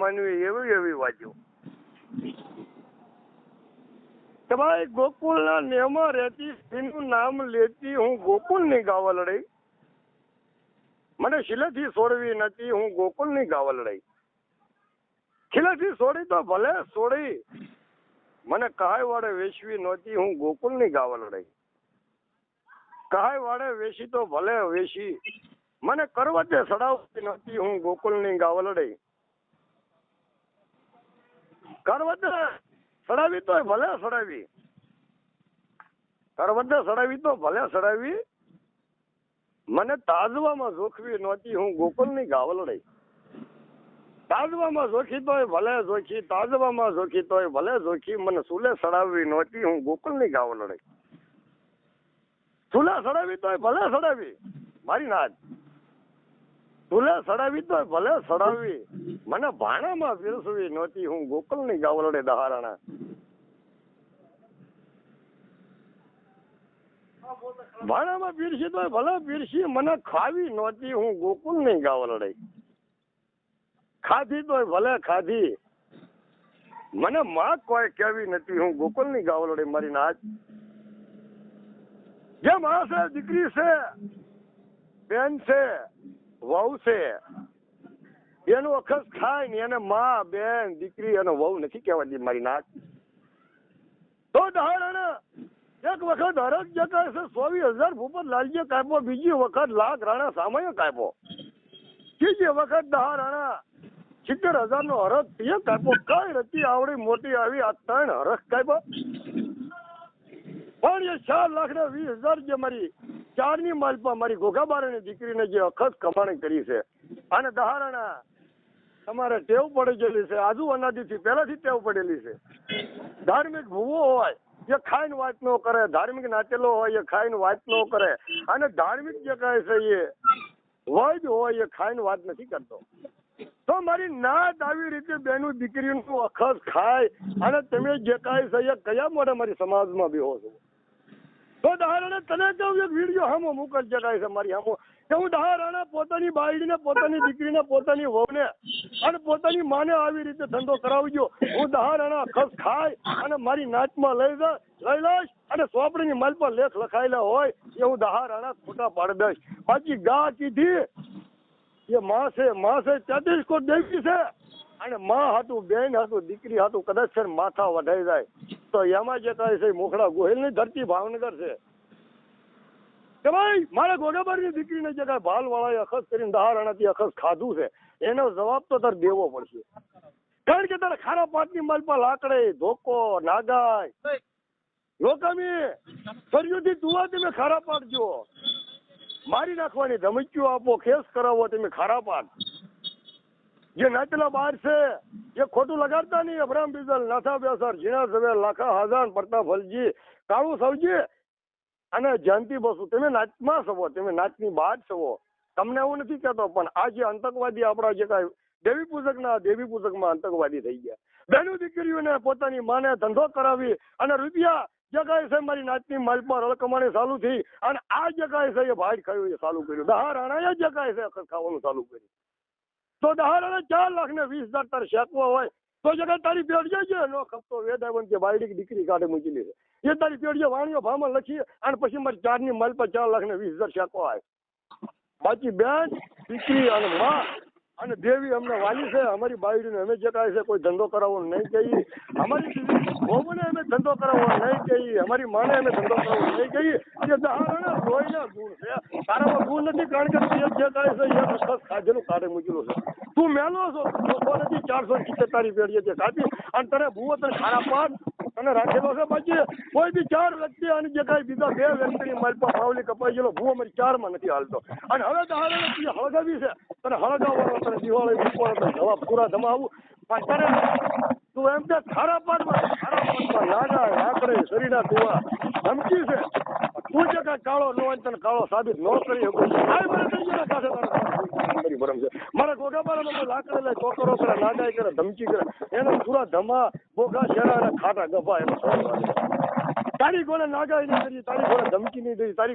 માનવી એવી એવી વાજો. તમારે ભાઈ ગોકુળના નેમાં રહેતી સ્ત્રીનું નામ લેતી હું ગોકુળની ગાવલડી મને શિલેથી છોડવી નથી, હું ગોકુળની ગાવલડી ખીલેથી છોડી તો ભલે છોડી મને કહાય વાડે વેચવી નહોતી, હું ગોકુળની ગાવલડી કહાય વાડે વેચી તો ભલે વેચી, મને કરવતે સડાવતી નહોતી, હું ગોકુળની ગાવલડી કરવતે સડાવી સડાવી. સડાવી સડાવી. મને તાજવામાં જોખવી નહોતી, હું ગોકુળની ગાવલડી. તાજવામાં જોખી તોય ભલે જોખી, તાજવામાં જોખી તોય ભલે જોખી, મને સુલે સડાવવી નહોતી, હું ગોકુલની ગાવલડી. સુલે સડાવી તોય ભલે સડાવી. મારી નાથ સુલે સડાવી તો, ભલે સડાવી. મને ભાણામાં ફેરસવી નહોતી, હું ગોકુળની ગાવલડે દહારાણા. ભાણામાં પીરસી તો ભલે પીરસી, મને ખાવી નહોતી, હું ગોકુળની ગાવલડે ખાધી તોય ભલે ખાધી. મને માં કોઈ કેવી નથી, હું ગોકુળની ગાવલડે મારી નાચ જે માણસ, દીકરી છે, બેન છે વહુ છે. એનું અખસ થાય ને એને માં, બેન, દીકરી અને વહુ નથી કહેવાતી મારી નાક તો દહાડે એક વખત હરક જગ્યાએ છે, ચોવીસ હજાર ભૂપત લાલજીએ કાપ્યો, બીજી વખત લાખ રાણા સામાયો કાપ્યો. ત્રીજી વખત દહા રાણા સિત્તેર હજાર નો હરખ તે કાપ્યો. કઈ રતી આવડી મોટી આવી આ ત્રણ હરખ કાપ્યો? પણ એ ચાર લાખ ને વીસ હજાર જે મારી ચારની માલપા મારી ઘોઘાબારાની દીકરીને જે અખત કમાણી કરી છે અને દહારણા, તમારે ટેવ પડી ગયેલી છે, આજુ અનાદિથી પહેલાથી ટેવ પડેલી છે. ધાર્મિક ભૂવો હોય એ ખાઈને વાત ન કરે, ધાર્મિક નાચેલો હોય, એ ખાઈને વાત ન કરે, અને ધાર્મિક જે કહે છે એ વૈદ હોય, એ ખાઈને વાત નથી કરતો. તો મારી નાત આવી રીતે બેનું દીકરીનું અખસ ખાય, અને તમે જે કાંઈ છે એ કયા મોઢે મારી સમાજમાં બેહો છો? તો દહારાણે તને કહું એક વીડિયો હામો મોકલ જગાય છે મારી હામો. કે હું દહારાણા પોતાની બાયડીને, પોતાની દીકરીને, પોતાની વહુને અને પોતાની માને આવી રીતે ધંધો કરાવજો. હું દહારાણા ખસ ખાય અને મારી નાચમાં લઈ જાય લઈ લઈશ અને સોપડીની માલ પર લેખ લખાયેલા હોય એ હું દહારાણા ખોટા પાડી દઈશ. પાછી ગા કીધી, એ માં છે માં છે તેત્રીસ કોટ દેવી છે? અને માં હતું બેન હતું દીકરી હતું કદાચ માથા વઢાઈ જાય. તો એમાં જે છે મોખડા ગોહિલની ધરતી ભાવનગર છે. કે ભાઈ મારા ગોગાબારની દીકરીને જે કાંઈ ભાલ વાળાએ અખસ કરીને દહારાણાથી અખસ ખાધું છે એનો જવાબ તો તારે દેવો પડશે. કારણ કે તારે ખારા પાટની માલ પર લાકડે ધોકો નાગાય. લોકામી ફરિયોથી દુવા તમે ખારા પાટ જો મારી નાખવાની ધમકીઓ આપો કેસ કરાવો તમે ખારા પાક. જે નાચલા બહાર છે જે ખોટું લગાડતા નહીં અબ્રામ બીજલ, નાથા બેસર ઝીણા ઝવેર લાખા હાજાન પ્રતાપ હલજી કાળુ સવજી. અને જયંતિ બસુ, તમે નાચમાં સવો, તમે નાચની બહાર સવો. તમને એવું નથી કહેતો, પણ આ જે આતંકવાદી આપણા જે કાંઈ દેવી પૂજકના, દેવી પૂજકમાં આતંકવાદી થઈ ગયા. બહેનો દીકરીઓને પોતાની માને ધંધો કરાવી અને રૂપિયા જે કાંઈ છે મારી નાચની માલ પર રળકમાણી ચાલુ થઈ અને આ જે કાંઈ છે એ ભાઈ ખાયું એ ચાલુ કર્યું. દહા રાણાએ જે કાંઈ છે ખાવાનું ચાલુ કર્યું. તો દહારાને ચાર લાખ ને વીસ હજાર તારે શેકવો હોય, તો જગત તારી પેઢીએ છે નો ખપતો વેદાવન કે બાયડી દીકરી કાઢે મૂકી છે એ તારી પેઢીએ વાણીઓ ભામાં લખી અને પછી મારી ચારની માલ પર ચાર લાખ ને વીસ હજાર શેકવા આવે બાકી બેન, દીકરી અને માં અને દેવી અમને વાલી છે, અમારી બાયડીને અમે જે કાંઈ છે, કોઈ ધંધો કરાવવો નહીં કહીએ. અમારી બહુને અમે ધંધો કરાવવો નહીં કહીએ. અમારી માને અમે ધંધો કરાવવો નહીં કહીએ. એ દહારાના લોહીના ગુણ છે, તારામાં ગુણ નથી, કારણ કે તું એક જે કાંઈ છે એ વિશ્વાસ ખાધેલું કાઢે મૂકેલું છે. તું મેલો છો લોકો નથી ચારસો સિત્તેર તારી પેઢીએ છે કાપી અને તને ભૂવો તને ખારા પાડ. તને રાખેલો છે બાકી કોઈ બી ચાર વ્યક્તિ અને જે કાંઈ બીજા બે વ્યક્તિની મારી પાસે પાવલી કપાઈ ગયેલો ભૂવો મારી ચારમાં નથી હાલતો. અને હવે તો હાલે હળગાવી છે. તને હળગાવવાનો તને દિવાળી મૂકવાનો તને જવાબ પૂરા ધમાવું. પણ તને તું એમ કે ખારા પાડમાં ખારા પાડમાં લાગા લાકડે, શરીરના ટુવા ધમકી છે. તું જે કાળો ન તને કાળો સાબિત ન કરી શકું. કાંઈ મને તારે ભરમ છે. મારા ગોગાબારામાં મને લાકડે લે ચોકરો કરે નાગાઈ કરે, ધમકી કરે. એને પૂરા ધમા બોગા શેરા અને ખાટા ગભા એનો તારી ગોળે નાગાઈ નહીં તારી કોને ધમકી નહીં કરી તારી